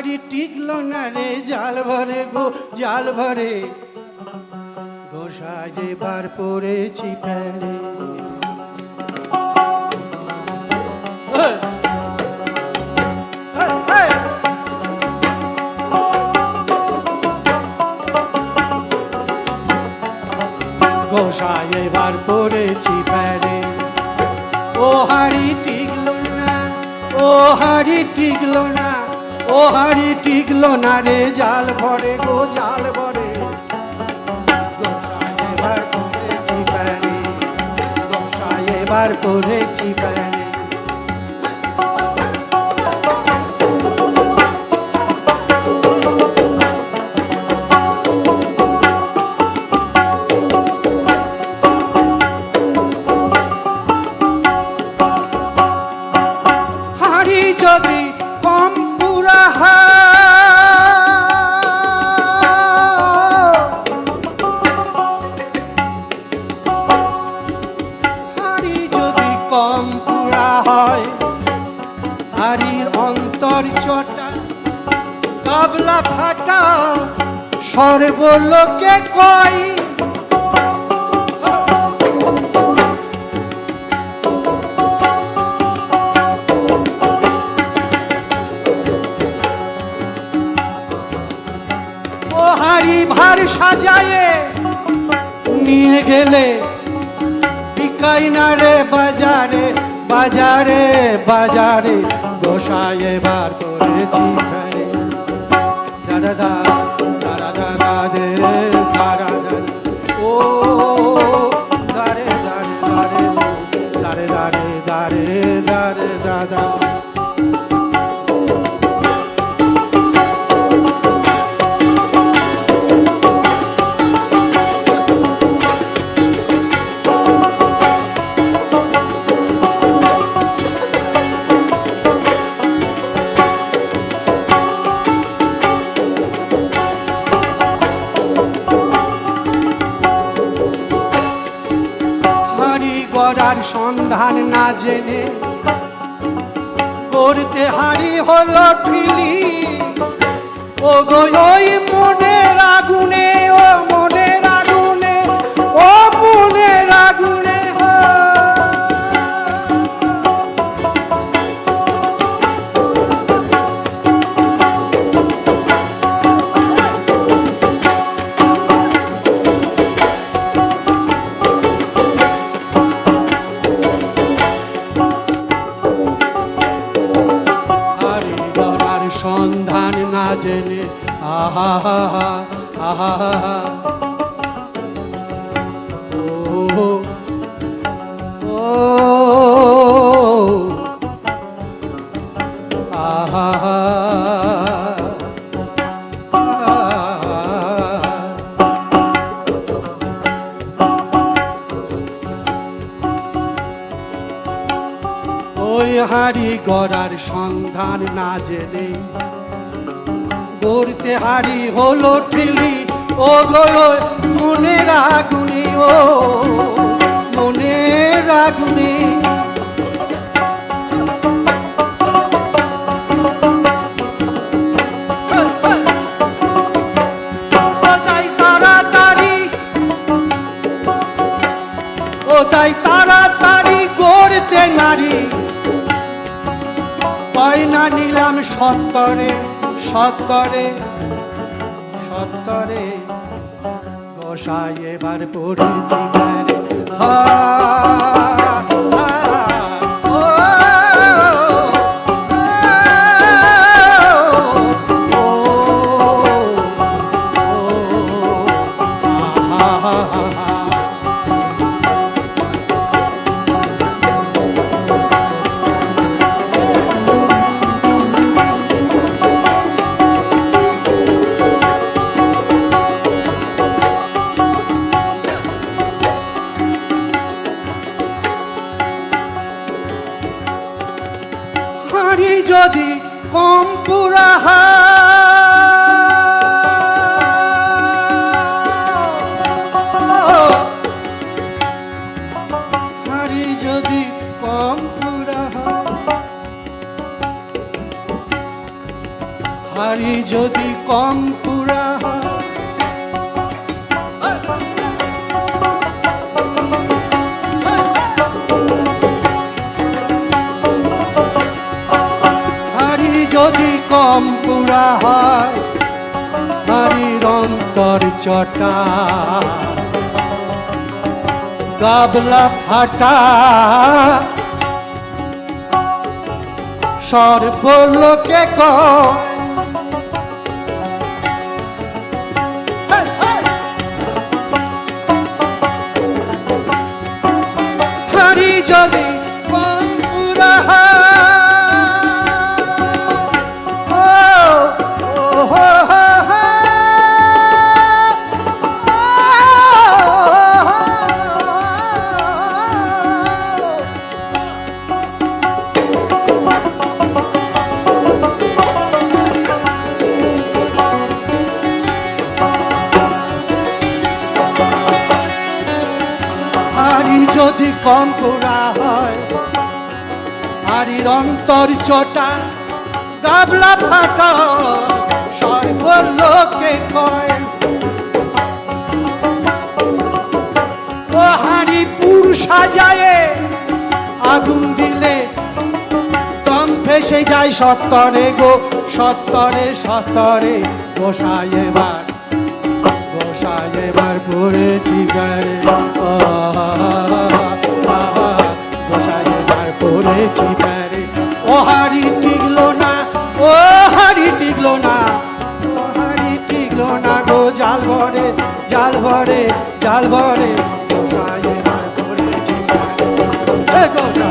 হাড়ি টিকলো না রে জাল ভরে গো জাল ভরে গোসাই পড়েছি প্যারে এই! এই, এই! গোসাই এবার পড়েছি প্যারে ও হাড়ি টিকলো না ও হাড়ি টিকলো না ও হাড়ি টিকল না রে, জাল ভরে গো, জাল ভরে। এবার করেছি প্যারি এবার করেছি প্যারে। অন্তর চটা, কাবলা ফাটা, সর্বলোকে ও হাড়ি ভার সাজায়ে নিয়ে গেলে বিকাই না রে বাজারে বাজারে বাজারে। গোসাই এবার করেছি দাদা সন্ধান না জেনে করতে হারি হলো ঠিলি ও গো মনের আগুনে আহা আহা ও আহা। ওই হাড়ি গড়ার সন্ধান না জেনে গড়তে হাড়ি হলো ঠিলি। ও গো মনের আগুনে, ও মনের আগুনে। তাই তাড়াতাড়ি গড়তে নারী। পয়না নিলাম সত্তরে। সত্তরে সত্তরে গোসাই এবার পড়েছি হা, যদি কম পুরাহা হারি যদি কম পুরাহা হারি যদি কম পুরা কম হয় হারির অন্তর চটা। গাবলা ফাটা। সর্বলোকে কয় হারির অন্তর চটা গাবলা ফাটা সর্বলোকে কয়। ও হারি পুরুষা যায় আগুন দিলে দম ফেসে যায় সত্তরে গো, সত্তরে সত্তরে। গোসাই এবার গোসাই এবার পড়েছি গাড়ে। চিতারে ও হারি টিকলো না, ও হারি টিকলো না, ও হারি টিকলো না জাল ভরে জাল ভরে গোসাই করে গোসাই